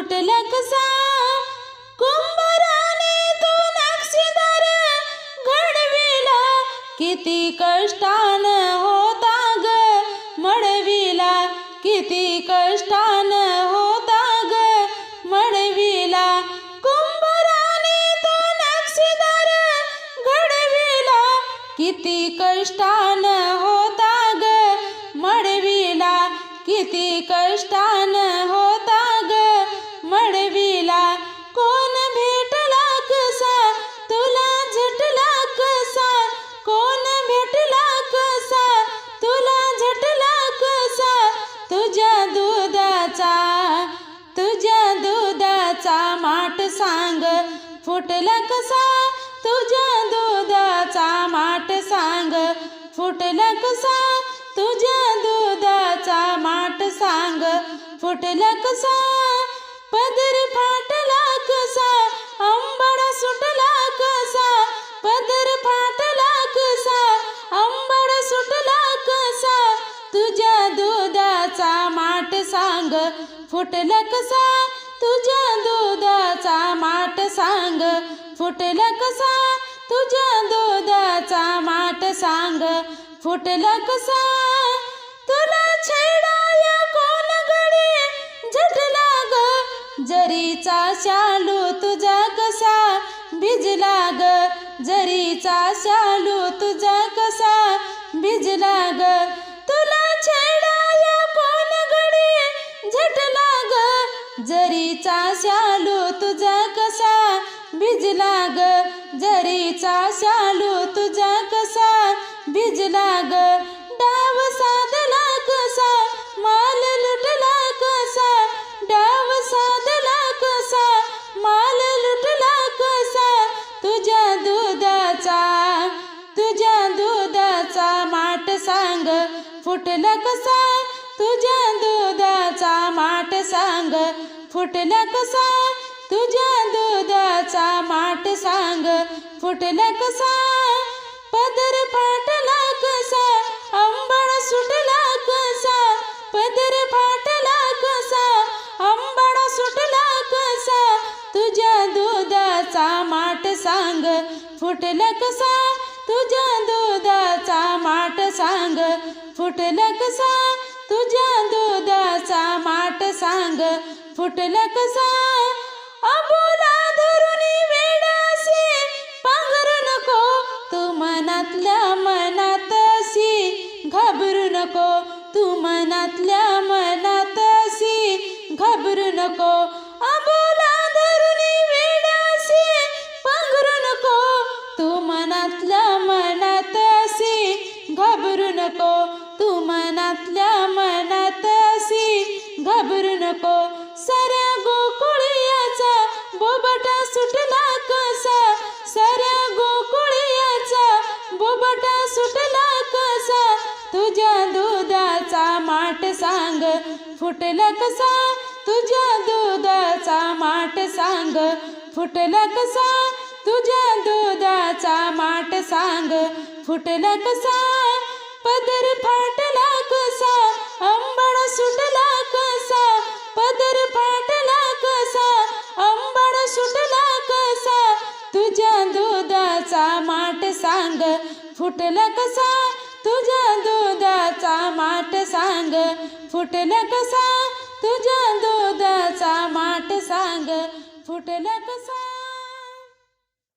फुटला कसा? कुंभाराने तो नक्षीदार घडविला किती कष्टान होता ग? मडविला किती कष्टान होता ग? मडविला कुंभाराने तो नक्षीदार घडविला किती कष्टान होता ग? मडविला किती कष्टान हो फुटला कसा तुझ्या दुधाचा माठ सांग. फुटला कसा तुझ्या दुधाचा माठ सांग. फुटला कसा पदर फाटला कसा आंबडा सुटला कसा. पदर फाटला कसा आंबडा सुटला कसा. तुझ्या दुधाचा माठ सांग. फुटला कसा तुझ्या दुधाचा माठ सांग. फुटला कसा? तुझ्या दुधाचा माठ सांग. फुटला कसा? तुला छेडाया कोण गडे? झटला ग जरीचा शालू तुझा कसा? भिजला ग जरीचा शालू तुझा कसा? भिजला जरीचा शालू तुझा कसा? भिजला ग जरीचा शालू तुझा कसा? भिजला ग डाव साधला कसा? माल लुटला कसा? डाव साधला कसा? माल लुटला कसा? तुझ्या दुधाचा तुझ्या दुधाचा माट सांग फुटला कसा? तुझ्या फुटला कसा? तुझ्या दुधाचा माठ सांग. फुटला कसा? पदर फाटला कसा? आंबळ सुटला कसा? पदर फाटला कसा? आंबळ सुटला कसा? तुझ्या दुधाचा माठ सांग. फुटला कसा? तुझ्या दुधाचा माठ सांग. फुटला कसा? फुटला कसा? अबोला धरून वेडासी पांघरू नको तू मनातल्या मनातसी घाबरू नको तू मनातल्या मनातसी घाबरू नको अबोला धरून वेडासी पांघरू नको तू मनातल्या मनातसी घाबरू नको तू मनातल्या मनात बोबटा सुटला कसा? साऱ्या गोकुळियाचा बोबटा सुटला कसा? तुझ्या दुधाचा माठ सांग फुटला कसा? तुझ्या दुधाचा माठ सांग फुटला कसा? तुझ्या दुधाचा माठ सांग फुटला कसा? पदर फाट तुझ्या दुधाचा माठ सांग. फुटला कसा? तुझ्या दुधाचा माठ सांग. फुटला कसा? तुझ्या दुधाचा माठ सांग. फुटला कसा?